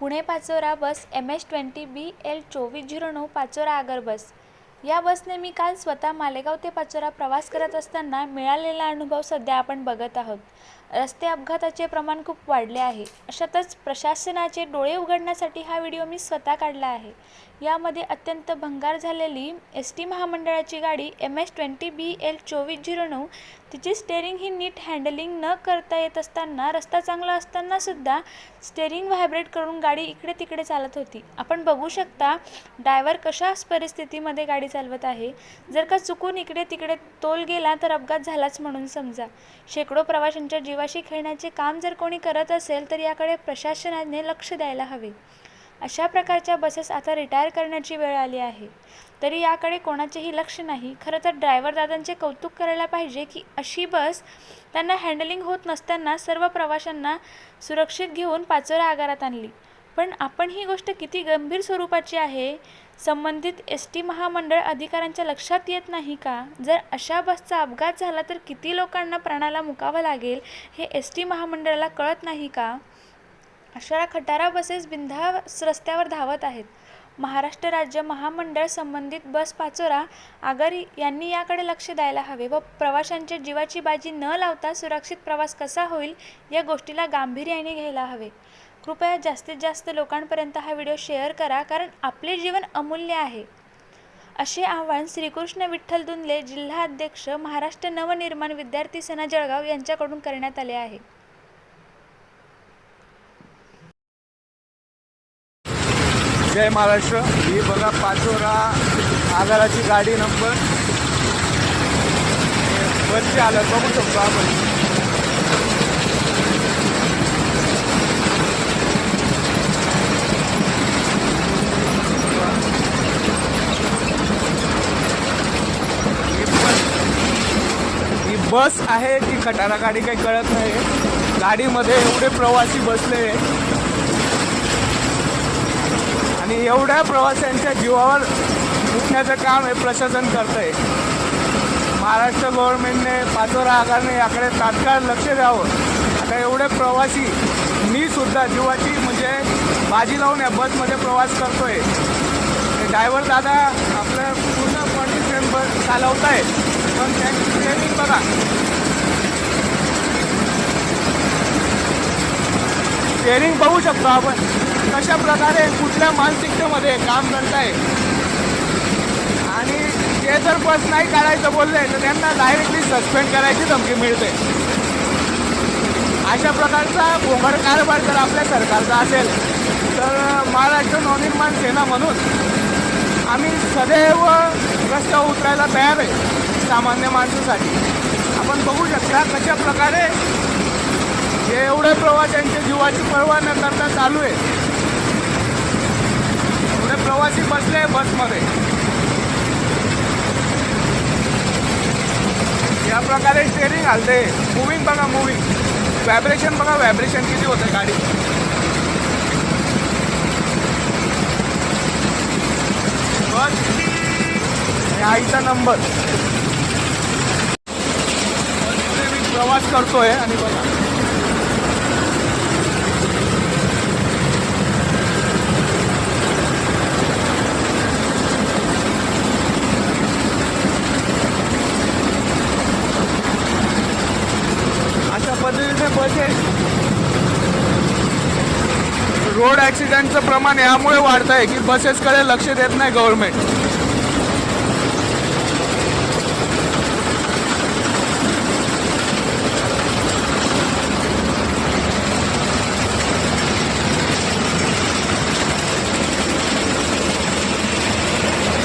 Pune Pachora bus M H twenty B L चोवीस zero नऊ पाचोरा आगर बस. या बसने मी काल स्वतः मालेगाव ते पाचोरा प्रवास करत असताना मिळालेला अनुभव सध्या आपण बघत आहोत. रस्ते अपघाताचे प्रमाण खूप वाढले आहे. अशातच प्रशासनाचे डोळे उघडण्यासाठी हा व्हिडिओ मी स्वतः काढला आहे. यामध्ये अत्यंत भंगार झालेली एस टी महामंडळाची गाडी M H twenty B L चोवीस झिरो नऊ तिची स्टेअरिंग ही नीट हँडलिंग न करता येत असताना रस्ता चांगला असतानासुद्धा स्टेअरिंग व्हायब्रेट करून गाडी इकडे तिकडे चालत होती. आपण बघू शकता ड्रायव्हर कशा परिस्थितीमध्ये गाडी चालवत आहे. जर का चुकून इकडे तिकडे तोल गेला तर अपघात झालाच म्हणून समजा. शेकडो प्रवाशांच्या जीवाशी खेळण्याचे काम जर कोणी करत असेल तर याकडे प्रशासनाने लक्ष द्यायला हवे. अशा प्रकारच्या बसेस आता रिटायर करण्याची वेळ आली आहे. तरी याकडे कोणाचेही लक्ष नाही. खरं तर ड्रायव्हर दादांचे कौतुक करायला पाहिजे की अशी बस त्यांना हँडलिंग होत नसताना सर्व प्रवाशांना सुरक्षित घेऊन पाचोरा आगारात आणली. पण आपण ही गोष्ट किती गंभीर स्वरूपाची आहे? संबंधित एस टी महामंडळ अधिकाऱ्यांच्या लक्षात येत नाही का? जर अशा बसचा अपघात झाला तर किती लोकांना प्राणाला मुकावं लागेल हे एस टी महामंडळाला कळत नाही का? अशा खटारा बसेस बिनधास्त रस्त्यावर धावत आहेत. महाराष्ट्र राज्य महामंडळ संबंधित बस पाचोरा आगर यांनी याकडे लक्ष द्यायला हवे व प्रवाशांच्या जीवाची बाजी न लावता सुरक्षित प्रवास कसा होईल या गोष्टीला गांभीर्याने घ्यायला हवे. कृपया जास्तीत जास्त लोकांपर्यंत हा व्हिडिओ शेअर करा कारण आपले जीवन अमूल्य आहे. असे आव्हान श्रीकृष्ण विठ्ठल दुंदले जिल्हा अध्यक्ष महाराष्ट्र नवनिर्माण विद्यार्थी सेना जळगाव यांच्याकडून करण्यात आले आहे. जय महाराष्ट्र. ही बघा पाचोरा आगाराची गाडी नंबर बसची आलं बघू शकतो आपण. ही बस- ही बस आहे की खटारा गाडी काही कळत नाही गाडीमध्ये एवढे प्रवासी बसले आणि एवढ्या प्रवाशांच्या जीवावर उठण्याचं काम हे प्रशासन करतं आहे महाराष्ट्र गव्हर्नमेंटने पाचोरा आगारने याकडे तात्काळ लक्ष द्यावं. आता एवढे प्रवासी मी सुद्धा जीवाची म्हणजे बाजी लावून या बसमध्ये प्रवास करतोय. ड्रायव्हर दादा आपलं पूर्ण ट्रेन बस चालवत आहे पण त्यांची ट्रेनिंग बघा. ट्रेनिंग बघू शकतो आपण. कशा प्रकारे कुठल्या मानसिकतेमध्ये काम करताय? आणि ते जर बस नाही काढायचं बोलले तर त्यांना डायरेक्टली सस्पेंड करायची धमकी मिळते. अशा प्रकारचा घोंगड कारभार जर आपल्या सरकारचा असेल तर महाराष्ट्र नवनिर्माण सेना म्हणून आम्ही सदैव रस्त्यावर उतरायला तयार आहे सामान्य माणसासाठी. आपण बघू शकता कशा प्रकारे हे एवढ्या प्रवाशांच्या जीवाची पर्वा न करता चालू आहे. प्रवासी बसले बसमध्ये. या प्रकारे स्टेरिंग हलते मुव्हिंग बघा मुव्हिंग व्हायब्रेशन बघा व्हायब्रेशन किती होतं गाडी. बस. आईचा नंबर प्रवास करतोय आणि बघा. पद्धतीने बसेस रोड ॲक्सिडेंटचं प्रमाण यामुळे वाढत आहे की बसेसकडे लक्ष देत नाही गव्हर्नमेंट